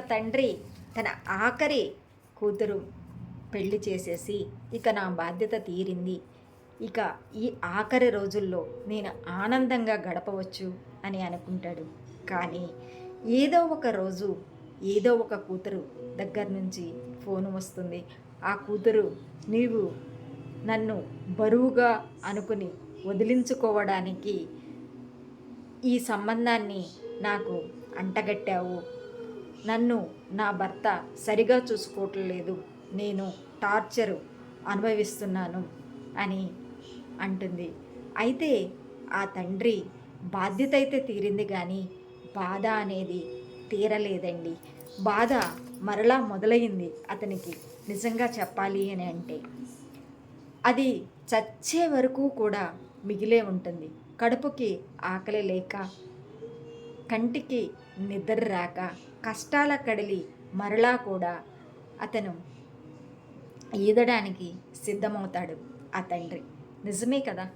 తండ్రి తన ఆఖరి కూతురు పెళ్ళి చేసేసి ఇక నా బాధ్యత తీరింది. ఇక ఈ ఆఖరి రోజుల్లో నేను ఆనందంగా గడపవచ్చు అని అనుకుంటాడు. కానీ ఏదో ఒక రోజు ఏదో ఒక కూతురు దగ్గర నుంచి ఫోన్ వస్తుంది. ఆ కూతురు నీవు నన్ను బరువుగా అనుకుని వదిలించుకోవడానికి ఈ సంబంధాన్ని నాకు అంటగట్టావు. నన్ను నా భర్త సరిగా చూసుకోవట్లేదు. నేను టార్చరు అనుభవిస్తున్నాను అని అంటుంది. అయితే ఆ తండ్రి బాధ్యత అయితే తీరింది కానీ బాధ అనేది తీరలేదండి. బాధ మరలా మొదలైంది అతనికి నిజంగా చెప్పాలి అని అంటే. అది చచ్చే వరకు కూడా మిగిలే ఉంటుంది. కడుపుకి ఆకలి లేక కంటికి నిద్ర రాక కష్టాల కడిలి మరలా కూడా అతను ఈదడానికి సిద్ధమవుతాడు ఆ తండ్రి. నిజమే కదా?